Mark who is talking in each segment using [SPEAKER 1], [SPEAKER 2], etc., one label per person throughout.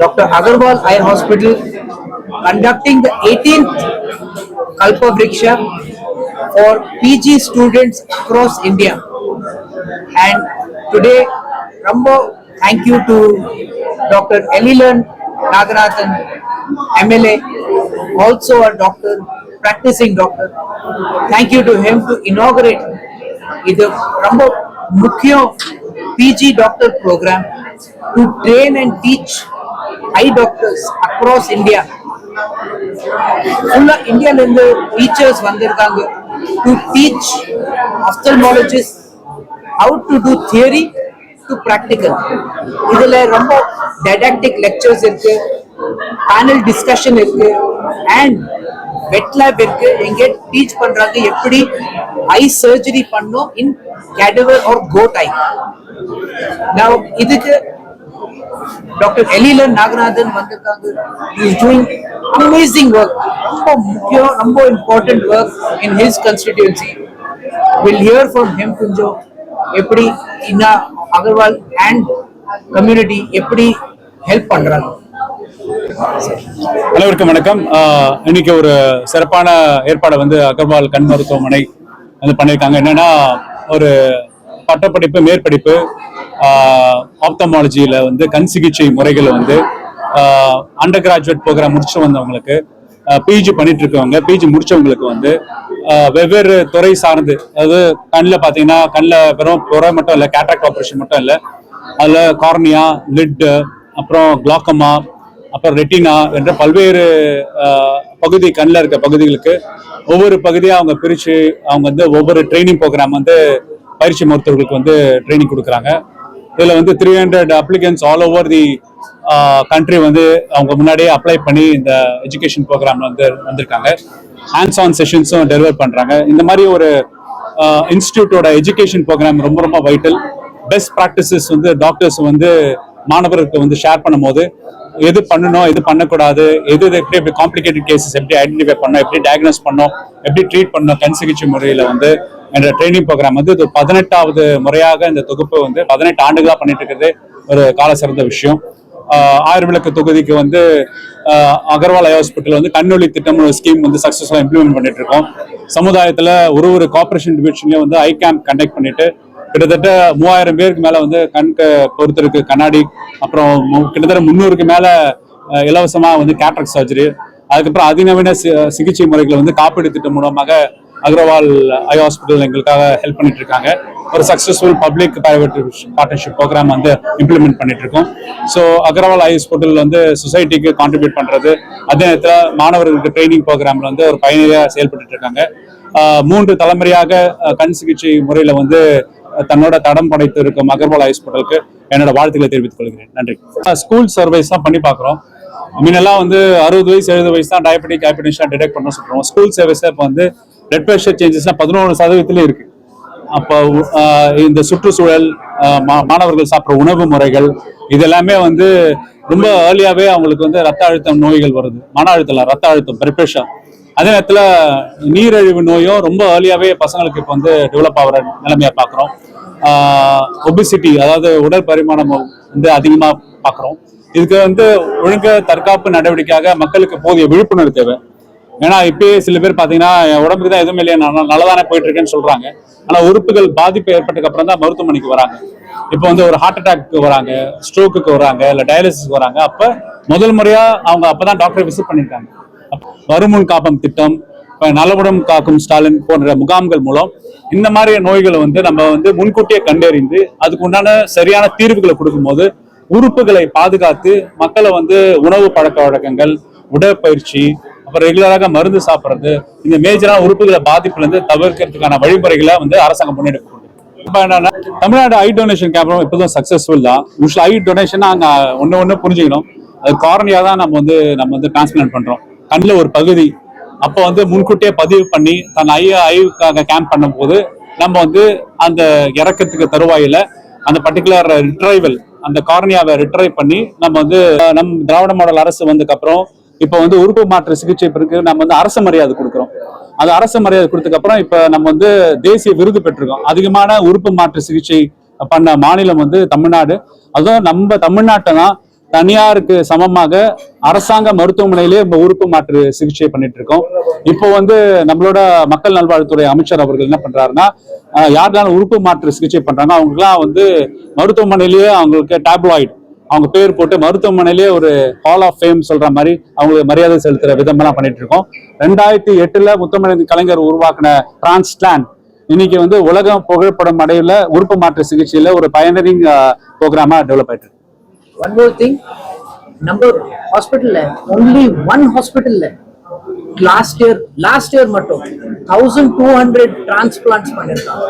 [SPEAKER 1] Dr. Agarwal Eye Hospital conducting the 18th Kalpa Vriksha for PG students across India. And today, Rambo, thank you to Dr. Elilan Naganathan, MLA, also a doctor, practicing doctor. Thank you to him to inaugurate இது ரொம்ப முக்கியம் PG doctor programme to train and teach Eye doctors across India ஃபுல்லாக இந்தியாவிலேருந்து teachers வந்திருக்காங்க. To teach ophthalmologist how to do theory to practical இதில் ரொம்ப didactic lectures இருக்கு panel discussion இருக்கு அண்ட் வெட் லேப் இருக்கு. எங்கே டீச் பண்றாங்க எப்படி ஐ சர்ஜரி பண்ணோம் இன் கேடவர் ஆர் கோட் ஐ நான் இதுக்கு டாக்டர் எலிலன் நாகநாதன் வந்திருக்காங்க. இஸ் டூயிங் அமேசிங் ஒர்க் ரொம்ப முக்கியம் ரொம்ப important work in his constituency will hear from him கொஞ்சம் எப்படி இன்னா அகர்வால் அண்ட் கம்யூனிட்டி எப்படி ஹெல்ப் பண்றாங்க?
[SPEAKER 2] அனைவருக்கும் வணக்கம். ஆஹ் இன்னைக்கு ஒரு சிறப்பான ஏற்பாடை வந்து அகர்வால் கண் மருத்துவமனை வந்து பண்ணியிருக்காங்க. என்னன்னா ஒரு பட்டப்படிப்பு மேற்படிப்பு ஆப்தமாலஜியில் வந்து கண் சிகிச்சை முறைகள் வந்து அண்டர் கிராஜுவேட் ப்ரோக்ராம் முடிச்சு வந்தவங்களுக்கு பிஜி பண்ணிட்டு இருக்கவங்க பிஜி முடிச்சவங்களுக்கு வந்து வெவ்வேறு துறை சார்ந்து அதாவது கண்ணில் பார்த்தீங்கன்னா கண்ணில் வெறும் புற மட்டும் இல்லை கேட்ராக்ட் ஆப்ரேஷன் மட்டும் இல்லை அதில் கார்னியா லிட்டு அப்புறம் குளாக்கமா அப்புறம் ரெட்டினா என்ற பல்வேறு பகுதி கண்ணில் இருக்க பகுதிகளுக்கு ஒவ்வொரு பகுதியாக அவங்க பிரித்து அவங்க வந்து ஒவ்வொரு ட்ரைனிங் ப்ரோக்ராம் வந்து பயிற்சி மருத்துவர்களுக்கு வந்து ட்ரைனிங் கொடுக்குறாங்க. இதில் வந்து three hundred applicants all over the country வந்து அவங்க முன்னாடியே அப்ளை பண்ணி இந்த எஜுகேஷன் ப்ரோக்ராம் வந்து வந்திருக்காங்க. ஹேண்ட்ஸ் ஆன் செஷன்ஸும் டெலிவர் பண்ணுறாங்க இந்த மாதிரி ஒரு இன்ஸ்டியூட்டோட எஜுகேஷன் ப்ரோக்ராம் ரொம்ப ரொம்ப வைட்டல் பெஸ்ட் ப்ராக்டிசஸ் வந்து டாக்டர்ஸ் வந்து மாணவர்களுக்கு வந்து ஷேர் பண்ணும்போது எது பண்ணணும் எது பண்ணக்கூடாது எது எது எப்படி எப்படி காம்ப்ளிகேட்டட் கேசஸ் எப்படி ஐடென்டிஃபை பண்ணணும் எப்படி டயக்னோஸ் பண்ணணும் எப்படி ட்ரீட் பண்ணணும் கண் சிகிச்சை முறையில் வந்து என்ற ட்ரைனிங் ப்ரோக்ராம் வந்து இது பதினெட்டாவது முறையாக இந்த தொகுப்பு வந்து பதினெட்டு ஆண்டுகளாக பண்ணிட்டு இருக்கிறது ஒரு கால சிறந்த விஷயம். ஆயுர்விளக்கு தொகுதிக்கு வந்து அகர்வால் ஐ ஹாஸ்பிட்டல் வந்து கண்ணொளி திட்டம் ஒரு ஸ்கீம் வந்து சக்ஸஸ்ஃபுல்லாக இம்ப்ளிமெண்ட் பண்ணிட்டு இருக்கோம் சமுதாயத்தில் ஒரு ஒரு கார்பரேஷன் டிவிஷன்லேயும் வந்து ஐ கேம்ப் கண்டக்ட் பண்ணிட்டு கிட்டத்தட்ட மூவாயிரம் பேருக்கு மேலே வந்து கண்க பொறுத்திருக்கு கண்ணாடி அப்புறம் கிட்டத்தட்ட முந்நூறுக்கு மேலே இலவசமாக வந்து கேட்ரக் சர்ஜரி அதுக்கப்புறம் அதிநவீன சிகிச்சை முறைகளை வந்து காப்பீடு திட்டம் மூலமாக அக்ரவால் ஐ ஹாஸ்பிட்டல் எங்களுக்காக ஹெல்ப் பண்ணிட்டு இருக்காங்க ஒரு successful public private partnership program வந்து இம்ப்ளிமெண்ட் பண்ணிட்டு இருக்கோம் ஸோ அகர்வால் ஐ ஹாஸ்பிட்டல் வந்து சொசைட்டிக்கு கான்ட்ரிபியூட் பண்றது அதே நேரத்தில் மாணவர்களுக்கு ட்ரைனிங் ப்ரோக்ராம்ல வந்து ஒரு பயணியாக செயல்பட்டு இருக்காங்க மூன்று தலைமுறையாக கண் சிகிச்சை முறையில வந்து தன்னோட தடம் படைத்து இருக்கும் அகர்வால் ஹாஸ்பிட்டலுக்கு என்னோட வாழ்த்துக்களை தெரிவித்துக் கொள்கிறேன். நன்றி. ஸ்கூல் சர்வைஸ் தான் பண்ணி பார்க்குறோம். முன்னெல்லாம் வந்து அறுபது வயசு எழுபது வயசு தான் டயபெட்டிக் ஹைப்பர்டென்ஷன் டிடெக்ட் பண்ண சொல்றோம் ஸ்கூல் சர்வீஸ் இப்போ வந்து பிளட் ப்ரெஷர் சேஞ்சஸ்னா பதினோரு சதவீதத்துல இருக்கு. அப்போ இந்த சுற்றுச்சூழல் மா- மாணவர்கள் சாப்பிட்ற உணவு முறைகள் இதெல்லாமே வந்து ரொம்ப ஏர்லியாகவே அவங்களுக்கு வந்து ரத்த அழுத்தம் நோய்கள் வருது. மன அழுத்தம் ரத்த அழுத்தம் பிளட் அதே நேரத்தில் நீரிழிவு நோயும் ரொம்ப ஏர்லியாகவே பசங்களுக்கு இப்போ வந்து டெவலப் ஆகிற நிலைமையை பார்க்குறோம். ஒபிசிட்டி அதாவது உடல் பரிமாணம் வந்து அதிகமாக பார்க்குறோம். இதுக்கு வந்து ஒழுங்க தற்காப்பு நடவடிக்கையாக மக்களுக்கு போதிய விழிப்புணர்வு தேவை. ஏன்னா இப்பயே சில பேர் பார்த்தீங்கன்னா என் உடம்புக்கு தான் எதுவும் இல்லையா நான் நல்லதானே போயிட்டு இருக்கேன்னு சொல்றாங்க. ஆனால் உறுப்புகள் பாதிப்பு ஏற்பட்டதுக்கு அப்புறம் தான் மருத்துவமனைக்கு வராங்க. இப்போ வந்து ஒரு ஹார்ட் அட்டாக்கு வராங்க ஸ்ட்ரோக்குக்கு வராங்க இல்லை டயாலிசிஸ்க்கு வராங்க. அப்போ முதல் முறையாக அவங்க அப்பதான் டாக்டரை விசிட் பண்ணியிருக்காங்க. வருமுன் காப்பம் திட்டம் இப்ப நலமுடன் காக்கும் ஸ்டாலின் போன்ற முகாம்கள் மூலம் இந்த மாதிரி நோய்களை வந்து நம்ம வந்து முன்கூட்டியே கண்டறிந்து அதுக்கு உண்டான சரியான தீர்வுகளை கொடுக்கும்போது உறுப்புகளை பாதுகாத்து மக்களை வந்து உணவு பழக்க வழக்கங்கள் உடற்பயிற்சி அப்புறம் ரெகுலராக மருந்து சாப்பிட்றது இந்த மேஜரான உறுப்புகளை பாதிப்புலேருந்து தவிர்க்கிறதுக்கான வழிமுறைகளை வந்து அரசாங்கம் முன்னெடுக்க என்னன்னா தமிழ்நாடு ஐ டொனேஷன் கேம்ப் இப்போதான் சக்சஸ்ஃபுல் தான் யூஸ்வல் ஐ டொனேஷன் அங்க ஒன்று ஒண்ணு புரிஞ்சுக்கணும். அது காரணியா தான் நம்ம வந்து நம்ம வந்து டிரான்ஸ்பிளான்ட் பண்றோம். கண்ணில் ஒரு பகுதி. அப்போ வந்து முன்கூட்டியே பதிவு பண்ணி தன் ஐ ஐவுக்காக கேம்ப் பண்ணும்போது நம்ம வந்து அந்த இறக்கத்துக்கு தருவாயில அந்த பர்டிகுலர் ரிட்ரைவல் அந்த காரணியாவை ரிட்ரைவ் பண்ணி நம்ம வந்து நம் திராவிட மாடல் அரசு வந்ததுக்கு அப்புறம் இப்போ வந்து உறுப்பு மாற்று சிகிச்சை பிறகு நம்ம வந்து அரசு மரியாதை கொடுக்குறோம். அது அரசு மரியாதை கொடுத்ததுக்கப்புறம் இப்போ நம்ம வந்து தேசிய விருது பெற்றிருக்கோம். அதிகமான உறுப்பு மாற்று சிகிச்சை பண்ண மாநிலம் வந்து தமிழ்நாடு. அதுவும் நம்ம தமிழ்நாட்டை தான் தனியாருக்கு சமமாக அரசாங்க மருத்துவமனையிலே நம்ம உறுப்பு மாற்று சிகிச்சை பண்ணிட்டு இருக்கோம். இப்போ வந்து நம்மளோட மக்கள் நல்வாழ்வுத்துறை அமைச்சர் அவர்கள் என்ன பண்றாருன்னா யாருக்கான உறுப்பு மாற்று சிகிச்சை பண்றாங்க அவங்களுக்குலாம் வந்து மருத்துவமனையிலேயே அவங்களுக்கு டேப்லாய்டு அவங்க பேர் போட்டு மருத்துவமனையிலே ஒரு ஹால் ஆஃப் ஃபேம் சொல்ற மாதிரி அவங்களுக்கு மரியாதை செலுத்துற விதமெல்லாம் பண்ணிட்டு இருக்கோம் ரெண்டாயிரத்தி எட்டுல முத்தமிழ் கலைஞர் உருவாக்கின டிரான்ஸ்பிளான் இன்னைக்கு வந்து உலகம் புகழ்படம் அடையில உறுப்பு மாற்று சிகிச்சையில ஒரு பயனரிங் ப்ரோக்ராமா டெவலப் ஆயிட்டு இருக்கு.
[SPEAKER 1] One more thing, number hospital only one hospital last year last மட்டும் தௌசண்ட் டூ ஹண்ட்ரட் டிரான்ஸ்பிளான்ஸ் பண்ணிருக்காங்க.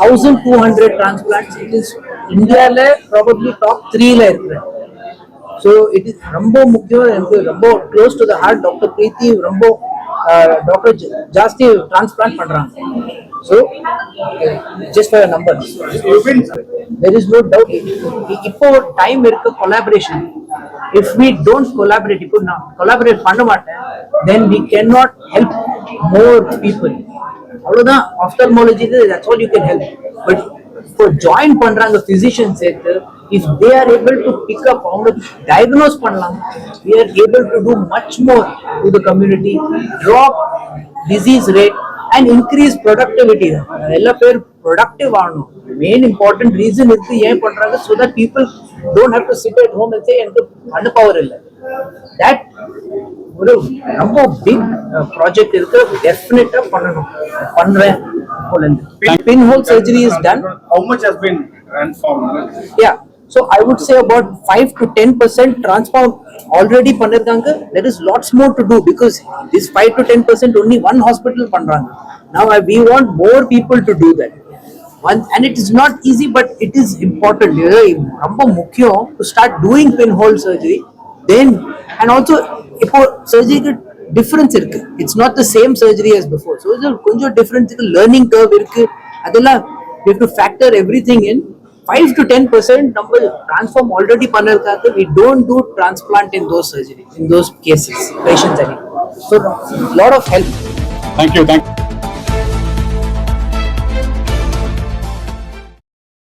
[SPEAKER 1] Thousand two hundred transplants it is இந்தியால ப்ராபப்ளி டாப் த்ரீல ல ஸோ இட் இஸ் ரொம்ப முக்கியம் எனக்கு ரொம்ப close to the heart doctor Preethi ரொம்ப டாக்டர் ஜாஸ்தி டிரான்ஸ்பிளான்ட் பண்ணுறாங்க so just for number there is no doubt இப்போ டைம் இருக்கு collaboration if we don't collaborate இப்போ நான் கொலாபரேட் பண்ண மாட்டேன் then we can not help more people அவ்வளோதான் ophthalmology that's all you can help but இப்போ ஜாயின் பண்றாங்க பிசிஷியன் சேர்த்து. If they are able to pick up அவங்க டயக்னோஸ் பண்ணலாம். We are able to do much more to the community drop disease rate and increase productivity எல்லா பேர் productive ஆகணும். Main important reason இருக்கு ஏன் பண்றாங்க? So that people don't have to sit at home எனக்கு அனுப்பவர் இல்லை. தட் ஒரு ரொம்ப பிக் ப்ராஜெக்ட் இருக்கு டெஃபினட்டா பண்ணணும் பண்றேன் pinhole surgery is done
[SPEAKER 3] How much has been transformed?
[SPEAKER 1] yeah so i would say about 5 to 10 percent transform already பண்ணிருக்காங்க there is lots more to do because this 5 to 10 percent only one hospital பண்றாங்க now I- we want more people to do that one and it is not easy but it is important இது ரொம்ப முக்கியம் to start doing pinhole surgery then and also இப்போ சர்ஜரிக்கு difference இருக்கு. It's not the same surgery as before so இது கொஞ்சம் difference இருக்கு. Learning curve இருக்கு. அதெல்லாம் you to factor everything in five to ten percent நம்ம டிரான்ஸ்ஃபார்ம் ஆல்ரெடி பண்ணிருக்காங்க. We don't do transplant in those surgery in those cases patients any so lot of help
[SPEAKER 2] thank you thank you